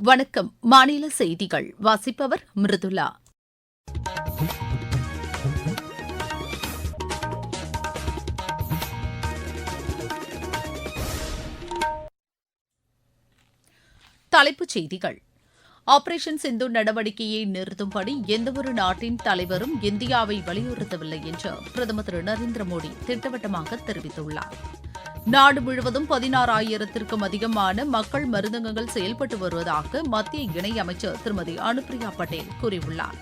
வணக்கம். மாநில செய்திகள். வாசிப்பவர் மிருதுலா தலைப்புச் செய்திகள். ஆபரேஷன் சிந்து நடவடிக்கையை நிறுத்தும்படி எந்தவொரு நாட்டின் தலைவரும் இந்தியாவை வலியுறுத்தவில்லை என்று பிரதமர் திரு நரேந்திர மோடி திட்டவட்டமாக தெரிவித்துள்ளார். நாடு முழுவதும் பதினாறாயிரத்திற்கும் அதிகமான மக்கள் மருந்தகங்கள் செயல்பட்டு வருவதாக மத்திய இணையமைச்சர் திருமதி அனுப்பிரியா பட்டேல் கூறியுள்ளார்.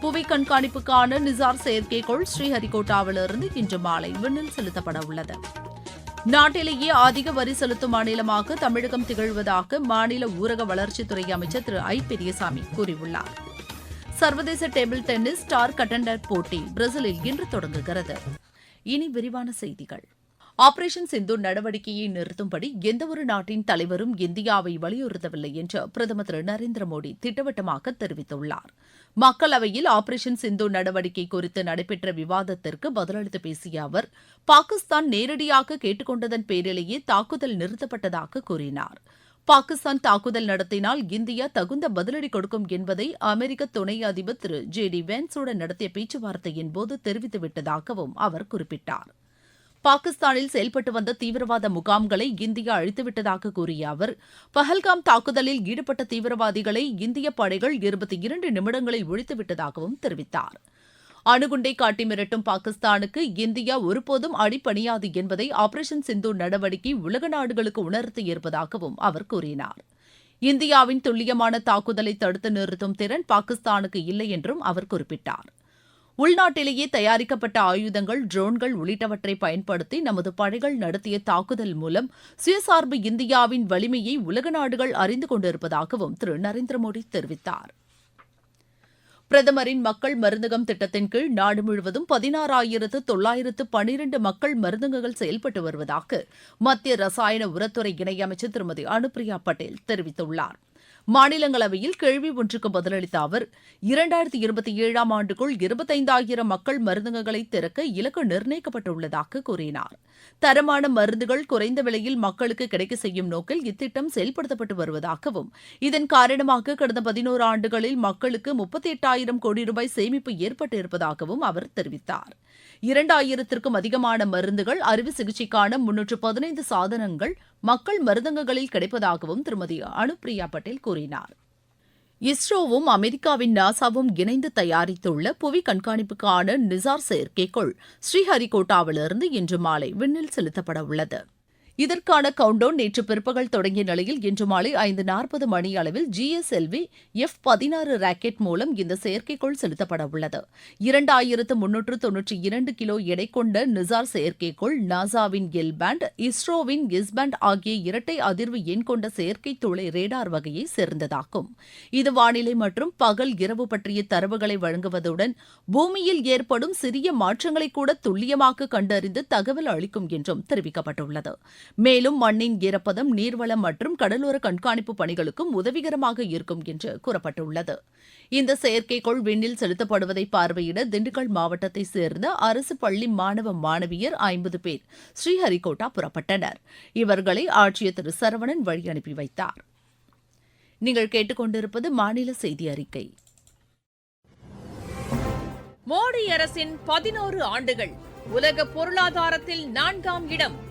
புவி கண்காணிப்புக்கான நிசார் செயற்கைக்கோள் ஸ்ரீஹரிகோட்டாவிலிருந்து இன்று மாலை விண்ணில் செலுத்தப்பட உள்ளது. நாட்டிலேயே அதிக வரி செலுத்தும் மாநிலமாக தமிழகம் திகழ்வதாக மாநில ஊரக வளர்ச்சித்துறை அமைச்சர் திரு ஐ பெரியசாமி கூறியுள்ளார். சர்வதேச டேபிள் டென்னிஸ் ஸ்டார் கட்டண்டர் போட்டி பிரேசிலில் இன்று தொடங்குகிறது. இனி விரிவான செய்திகள். ஆபரேஷன் சிந்து நடவடிக்கையை நிறுத்தும்படி எந்தவொரு நாட்டின் தலைவரும் இந்தியாவை வலியுறுத்தவில்லை என்று பிரதமர் திரு நரேந்திர மோடி திட்டவட்டமாக தெரிவித்துள்ளார். மக்களவையில் ஆபரேஷன் சிந்து நடவடிக்கை குறித்து நடைபெற்ற விவாதத்திற்கு பதிலளித்து பேசிய அவர் பாகிஸ்தான் நேரடியாக கேட்டுக்கொண்டதன் பேரிலேயே தாக்குதல் நிறுத்தப்பட்டதாக கூறினார். பாகிஸ்தான் தாக்குதல் நடத்தினால் இந்தியா தகுந்த பதிலடி கொடுக்கும் என்பதை அமெரிக்க துணை அதிபர் திரு ஜே டி வேன்ஸுடன் நடத்திய பேச்சுவார்த்தையின் போது தெரிவித்துவிட்டதாகவும் அவர் குறிப்பிட்டார். பாகிஸ்தானில் செயல்பட்டு வந்த தீவிரவாத முகாம்களை இந்தியா அழித்துவிட்டதாக கூறிய அவர் பஹல்காம் தாக்குதலில் ஈடுபட்ட தீவிரவாதிகளை இந்திய படைகள் இருபத்தி இரண்டு நிமிடங்களில் ஒழித்துவிட்டதாகவும் தெரிவித்தார். அணுகுண்டை காட்டி மிரட்டும் பாகிஸ்தானுக்கு இந்தியா ஒருபோதும் அடிப்பணியாது என்பதை ஆபரேஷன் சிந்து நடவடிக்கை உலக நாடுகளுக்கு உணர்த்தி இருப்பதாகவும் அவர் கூறினார். இந்தியாவின் துல்லியமான தாக்குதலை தடுத்து நிறுத்தும் திறன் பாகிஸ்தானுக்கு இல்லை என்றும் அவர் குறிப்பிட்டார். உள்நாட்டிலேயே தயாரிக்கப்பட்ட ஆயுதங்கள் ட்ரோன்கள் உள்ளிட்டவற்றை பயன்படுத்தி நமது படைகள் நடத்திய தாக்குதல் மூலம் சுயசார்பு இந்தியாவின் வலிமையை உலக நாடுகள் அறிந்து கொண்டிருப்பதாகவும் திரு. நரேந்திர மோடி தெரிவித்தார். பிரதமரின் மக்கள் மருந்தகம் திட்டத்தின் கீழ் நாடு முழுவதும் பதினாறாயிரத்து தொள்ளாயிரத்து பனிரண்டு மக்கள் மருந்தகங்கள் செயல்பட்டு வருவதாக மத்திய ரசாயன உரத்துறை இணையமைச்சர் திருமதி அனுப்பிரியா பட்டேல் தெரிவித்துள்ளார். மாநிலங்களவையில் கேள்வி ஒன்றுக்கு பதிலளித்த அவர் இரண்டாயிரத்தி இருபத்தி ஏழாம் ஆண்டுக்குள் இருபத்தைந்தாயிரம் மக்கள் மருந்தகங்களை திறக்க இலக்கு நிர்ணயிக்கப்பட்டுள்ளதாக கூறினார். தரமான மருந்துகள் குறைந்த விலையில் மக்களுக்கு கிடைக்க செய்யும் நோக்கில் இத்திட்டம் செயல்படுத்தப்பட்டு வருவதாகவும் இதன் காரணமாக கடந்த பதினோரு ஆண்டுகளில் மக்களுக்கு முப்பத்தி எட்டாயிரம் கோடி ரூபாய் சேமிப்பு ஏற்பட்டிருப்பதாகவும் அவர் தெரிவித்தார். இரண்டாயிரத்திற்கும் அதிகமான மருந்துகள் அறுவை சிகிச்சைக்கான முன்னூற்று பதினைந்து சாதனங்கள் மக்கள் மருந்தகங்களில் கிடைப்பதாகவும் திருமதி அனுப்பிரியா பட்டேல் கூறினார். இஸ்ரோவும் அமெரிக்காவின் நாசாவும் இணைந்து தயாரித்துள்ள புவி கண்காணிப்புக்கான நிசார் செயற்கைக்கோள் ஸ்ரீஹரிகோட்டாவிலிருந்து இன்று மாலை விண்ணில் செலுத்தப்பட உள்ளது இதற்கான கவுண்டவுன் நேற்று பிற்பகல் தொடங்கிய நிலையில் இன்று மாலை ஐந்து நாற்பது மணி அளவில் ஜிஎஸ்எல்வி எஃப் பதினாறு ராக்கெட் மூலம் இந்த செயற்கைக்கோள் செலுத்தப்பட உள்ளது. இரண்டாயிரத்து முன்னூற்று தொன்னூற்றி இரண்டு கிலோ எடை கொண்ட நிசார் செயற்கைக்கோள் நாசாவின் எல் பேண்ட் இஸ்ரோவின் எஸ் பேண்ட் ஆகிய இரட்டை அதிர்வு எண் கொண்ட செயற்கை துளை ரேடார் வகையை சேர்ந்ததாகும். இது வானிலை மற்றும் பகல் இரவு பற்றிய தரவுகளை வழங்குவதுடன் பூமியில் ஏற்படும் சிறிய மாற்றங்களை கூட துல்லியமாக கண்டறிந்து தகவல் அளிக்கும் என்றும் தெரிவிக்கப்பட்டுள்ளது. மேலும் மண்ணின் ஈரப்பதம் நீர்வளம் மற்றும் கடலோர கண்காணிப்பு பணிகளுக்கும் உதவிகரமாக இருக்கும் என்று கூறப்பட்டுள்ளது. இந்த செயற்கைக்கோள் விண்ணில் செலுத்தப்படுவதை பார்வையிட திண்டுக்கல் மாவட்டத்தை சேர்ந்த அரசு பள்ளி மாணவ மாணவியர் ஐம்பது பேர் ஸ்ரீஹரிகோட்டா புறப்பட்டனர். இவர்களை ஆட்சியர் திரு. சரவணன் வழி அனுப்பி வைத்தார். நீங்கள் கேட்டுக்கொண்டிருப்பது மாநில செய்தி அறிக்கை. மோடி அரசின் பதினோரு ஆண்டுகள் உலக பொருளாதாரத்தில் நான்காம் இடம்.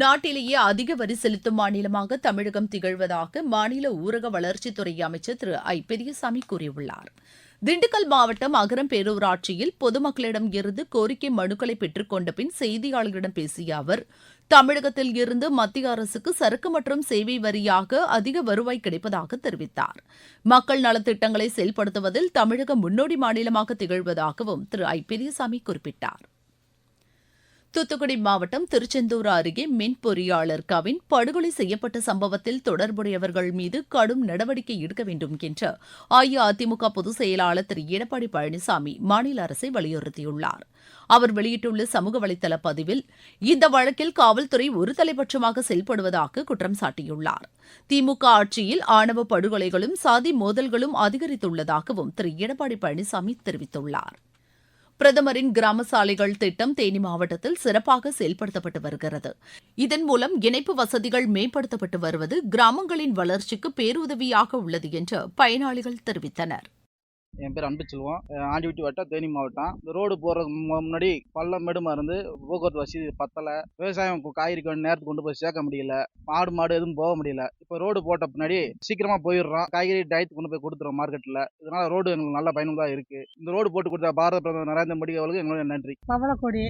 நாட்டிலேயே அதிக வரி செலுத்தும் மாநிலமாக தமிழகம் திகழ்வதாக மாநில ஊரக வளர்ச்சித்துறை அமைச்சர் திரு ஐ பெரியசாமி கூறியுள்ளார். திண்டுக்கல் மாவட்டம் அகரம் பேரூராட்சியில் பொதுமக்களிடம் இருந்து கோரிக்கை மனுக்களை பெற்றுக்கொண்ட பின் செய்தியாளர்களிடம் பேசிய அவர் தமிழகத்தில் இருந்து மத்திய அரசுக்கு சரக்கு மற்றும் சேவை வரியாக அதிக வருவாய் கிடைப்பதாக தெரிவித்தார். மக்கள் நலத்திட்டங்களை செயல்படுத்துவதில் தமிழகம் முன்னோடி மாநிலமாக திகழ்வதாகவும் திரு ஐ பெரியசாமி குறிப்பிட்டார். தூத்துக்குடி மாவட்டம் திருச்செந்தூர் அருகே மின் பொறியாளர் கவின் படுகொலை செய்யப்பட்ட சம்பவத்தில் தொடர்புடையவர்கள் மீது கடும் நடவடிக்கை எடுக்க வேண்டும் என்று அஇஅதிமுக பொதுச் செயலாளர் திரு. எடப்பாடி பழனிசாமி மாநில அரசை வலியுறுத்தியுள்ளார். அவர் வெளியிட்டுள்ள சமூக வலைதள பதிவில் இந்த வழக்கில் காவல்துறை ஒரு தலைபட்சமாக செயல்படுவதாக குற்றம் சாட்டியுள்ளார். திமுக ஆட்சியில் ஆணவ படுகொலைகளும் சாதி மோதல்களும் அதிகரித்துள்ளதாகவும் திரு. எடப்பாடி பழனிசாமி தெரிவித்துள்ளார். பிரதமரின் கிராம சாலைகள் திட்டம் தேனி மாவட்டத்தில் சிறப்பாக செயல்படுத்தப்பட்டு வருகிறது. இதன் மூலம் இணைப்பு வசதிகள் மேம்படுத்தப்பட்டு வருவது கிராமங்களின் வளர்ச்சிக்கு பேருதவியாக உள்ளது என்று பயனாளிகள் தெரிவித்தனர். என் பேர் அன்பு செல்வம். ஆண்டிவிட்டி வட்டம் தேனி மாவட்டம். இந்த ரோடு போகிறதுக்கு முன்னாடி பள்ளம் மேடுமா இருந்து போக்குவரத்து வசதி பத்தலை. விவசாயம் காய்கறி காய்கறிக்கு நேரத்துக்கு கொண்டு போய் சேர்க்க முடியல. ஆடு மாடு எதுவும் போக முடியல. இப்போ ரோடு போட்ட பின்னாடி சீக்கிரமாக போயிடுறோம். காய்கறி டயத்துக்கு கொண்டு போய் கொடுத்துறோம் மார்க்கெட்டில் இதனால ரோடு எங்களுக்கு நல்ல பயனுள்ளதாக இருக்குது இந்த ரோடு போட்டு கொடுத்த பாரத பிரதமர் நரேந்திர மோடி அவர்களுக்கு எங்களுடைய நன்றி. பவளக்கொடி.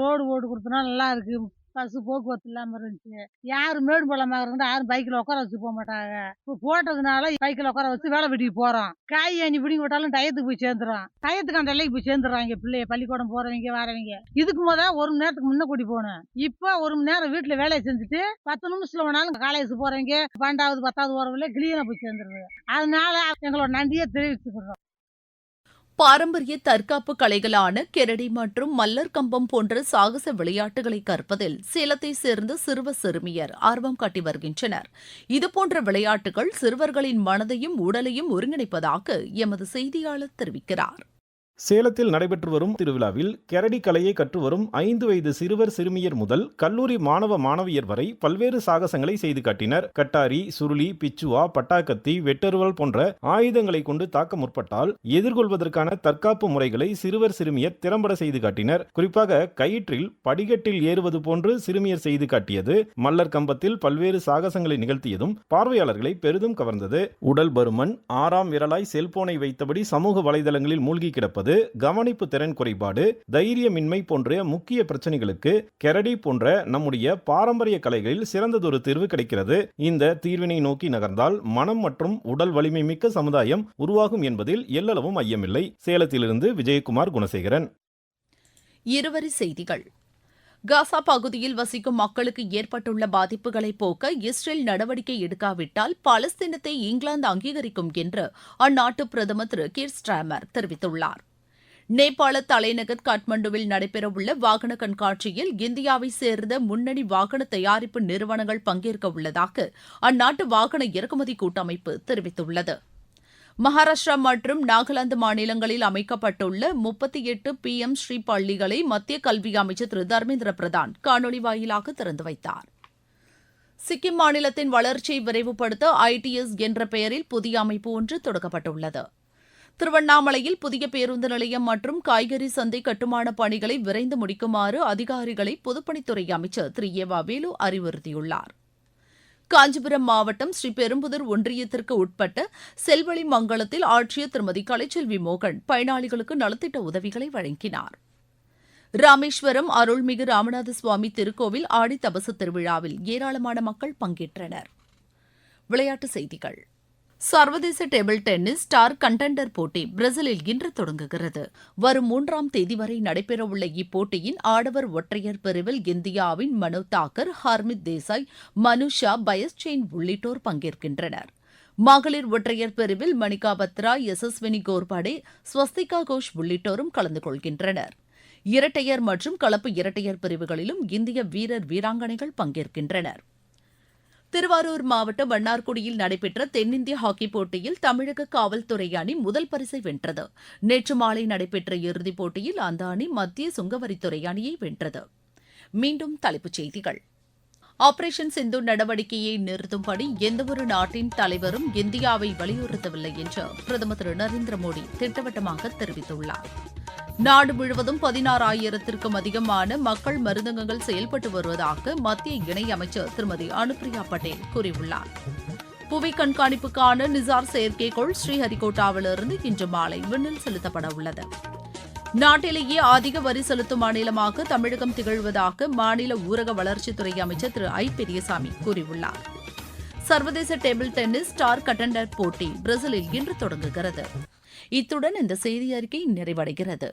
ரோடு போட்டு கொடுத்தனா நல்லா இருக்குது பஸ்ஸு போக்குவரத்து இல்லாமல் இருந்துச்சு. யாரும் மேடு பள்ளமாக இருந்தால் யாரும் பைக்கில் உட்கார வச்சு போக மாட்டாங்க. இப்போ போட்டதுனால பைக்கில் உட்கார வச்சு வேலை வெட்டிக்கு போகிறோம் காய் அணி பிடிங்கி விட்டாலும் டயத்துக்கு போய் சேர்ந்துடும் டயத்துக்கு அந்த எல்லைக்கு போய் சேர்ந்துடுறாங்க பிள்ளைய. பள்ளிக்கூடம் போகிறவங்க வரவங்க. இதுக்கு முத ஒரு மணி நேரத்துக்கு முன்னே கூட்டி போகணும். இப்போ ஒரு மணி நேரம் வீட்டில் வேலையை செஞ்சுட்டு பத்து நிமிஷத்தில் வேணாலும் காலேஜ் போகிறவங்க பன்னெண்டாவது பத்தாவது போகிறவங்களே கிளீனாக போய் சேர்ந்துருது. அதனால எங்களோட நன்றியை தெரிவிச்சுக்கிறோம். பாரம்பரிய தற்காப்பு கலைகளான கெரடி மற்றும் மல்லர் கம்பம் போன்ற சாகச விளையாட்டுகளை கற்பதில் சேலத்தை சேர்ந்த சிறுவ சிறுமியர் ஆர்வம் காட்டி வருகின்றனர். இதுபோன்ற விளையாட்டுகள் சிறுவர்களின் மனதையும் உடலையும் ஒருங்கிணைப்பதாக எமது செய்தியாளர் தெரிவிக்கிறார். சேலத்தில் நடைபெற்று வரும் திருவிழாவில் கெரடி கலையை கற்று வரும் ஐந்து வயது சிறுவர் சிறுமியர் முதல் கல்லூரி மாணவ மாணவியர் வரை பல்வேறு சாகசங்களை செய்து காட்டினர். கட்டாரி சுருளி பிச்சுவா பட்டாக்கத்தி வெட்டருவல் போன்ற ஆயுதங்களை கொண்டு தாக்க முற்பட்டால் எதிர்கொள்வதற்கான தற்காப்பு முறைகளை சிறுவர் சிறுமியர் திறம்பட செய்து காட்டினர். குறிப்பாக கயிற்றில் படிகட்டில் ஏறுவது போன்று சிறுமியர் செய்து காட்டியது மல்லர் கம்பத்தில் பல்வேறு சாகசங்களை நிகழ்த்தியதும் பார்வையாளர்களை பெரிதும் கவர்ந்தது. உடல் பருமன் ஆறாம் விரலாய் செல்போனை வைத்தபடி சமூக வலைதளங்களில் மூழ்கி கிடப்பது கவனிப்பு திறன் குறைபாடு தைரியமின்மை போன்ற முக்கிய பிரச்சனைகளுக்கு கெரடி போன்ற நம்முடைய பாரம்பரிய கலைகளில் சிறந்ததொரு தீர்வு கிடைக்கிறது. இந்த தீர்வினை நோக்கி நகர்ந்தால் மனம் மற்றும் உடல் வலிமை மிக்க சமுதாயம் உருவாகும் என்பதில் எல்லளவும் ஐயமில்லை. சேலத்திலிருந்து விஜயகுமார் குணசேகரன். இருவரி செய்திகள். காசா பகுதியில் வசிக்கும் மக்களுக்கு ஏற்பட்டுள்ள பாதிப்புகளை போக்க இஸ்ரேல் நடவடிக்கை எடுக்காவிட்டால் பாலஸ்தீனத்தை இங்கிலாந்து அங்கீகரிக்கும் என்று அந்நாட்டு பிரதமர் திரு கீர் ஸ்ட்ராமர் தெரிவித்துள்ளார். நேபாள தலைநகர் காட்மண்டுவில் நடைபெறவுள்ள வாகன கண்காட்சியில் இந்தியாவை சேர்ந்த முன்னணி வாகன தயாரிப்பு நிறுவனங்கள் பங்கேற்க உள்ளதாக அந்நாட்டு வாகன இறக்குமதி கூட்டமைப்பு தெரிவித்துள்ளது. மகாராஷ்டிரா மற்றும் நாகாலாந்து மாநிலங்களில் அமைக்கப்பட்டுள்ள முப்பத்தி எட்டு பி எம் ஸ்ரீ பள்ளிகளை மத்திய கல்வி அமைச்சர் திரு. தர்மேந்திர பிரதான் காணொலி வாயிலாக திறந்து வைத்தார். சிக்கிம் மாநிலத்தின் வளர்ச்சியை விரைவுபடுத்த ஐடிஎஸ் என்ற பெயரில் புதிய அமைப்பு ஒன்று தொடங்கப்பட்டுள்ளது. திருவண்ணாமலையில் புதிய பேருந்து நிலையம் மற்றும் காய்கறி சந்தை கட்டுமான பணிகளை விரைந்து முடிக்குமாறு அதிகாரிகளை பொதுப்பணித்துறை அமைச்சர் திரு. ஏவா வேலு அறிவுறுத்தியுள்ளார். காஞ்சிபுரம் மாவட்டம் ஸ்ரீபெரும்புதூர் ஒன்றியத்திற்கு உட்பட்ட செல்வழி மங்கலத்தில் ஆட்சியர் திருமதி கலைச்செல்வி மோகன் பயனாளிகளுக்கு நலத்திட்ட உதவிகளை வழங்கினார். ராமேஸ்வரம் அருள்மிகு ராமநாத சுவாமி திருக்கோவில் ஆடி தபசு திருவிழாவில் ஏராளமான மக்கள் பங்கேற்றனர். விளையாட்டுச் செய்திகள். சர்வதேச டேபிள் டென்னிஸ் ஸ்டார் கண்டெண்டர் போட்டி பிரேசிலில் இன்று தொடங்குகிறது. வரும் மூன்றாம் தேதி வரை நடைபெறவுள்ள இப்போட்டியின் ஆடவர் ஒற்றையர் பிரிவில் இந்தியாவின் மனு தாக்கர் ஹர்மித் தேசாய் மனுஷா பயஸ்செயின் உள்ளிட்டோர் பங்கேற்கின்றனர். மகளிர் ஒற்றையர் பிரிவில் மணிகா பத்ரா யசஸ்வினி கோர்பாடே ஸ்வஸ்திகா கோஷ் உள்ளிட்டோரும் கலந்து கொள்கின்றனர். இரட்டையர் மற்றும் கலப்பு இரட்டையர் பிரிவுகளிலும் இந்திய வீரர் வீராங்கனைகள் பங்கேற்கின்றனர். திருவாரூர் மாவட்டம் வண்ணார்குடியில் நடைபெற்ற தென்னிந்திய ஹாக்கி போட்டியில் தமிழக காவல்துறை அணி முதல் பரிசை வென்றது. நேற்று மாலை நடைபெற்ற இறுதிப் போட்டியில் அந்த அணி மத்திய சுங்கவரித்துறை அணியை வென்றது. மீண்டும் தலைப்புச் செய்திகள். ஆபரேஷன் சிந்து நடவடிக்கையை நிறுத்தும்படி எந்தவொரு நாட்டின் தலைவரும் இந்தியாவை வலியுறுத்தவில்லை என்று பிரதமர் திரு நரேந்திர மோடி திட்டவட்டமாக தெரிவித்துள்ளார். நாடு முழுவதும் பதினாறாயிரத்திற்கும் அதிகமான மக்கள் மருந்தகங்கள் செயல்பட்டு வருவதாக மத்திய இணையமைச்சர் திருமதி அனுப்பிரியா பட்டேல் கூறியுள்ளார். புவி கண்காணிப்புக்கான நிசார் செயற்கைக்கோள் ஸ்ரீஹரிகோட்டாவிலிருந்து இன்று மாலை விண்ணில் செலுத்தப்பட உள்ளது. நாட்டிலேயே அதிக வரி செலுத்தும் மாநிலமாக தமிழகம் திகழ்வதாக மாநில ஊரக வளர்ச்சித்துறை அமைச்சர் திரு ஐ பெரியசாமி கூறியுள்ளார். சர்வதேச டேபிள் டென்னிஸ் ஸ்டார் கட்டண்டர் போட்டி பிரேசிலில் இன்று தொடங்குகிறது. இத்துடன் இந்த செய்தி அறிக்கை நிறைவடைகிறது.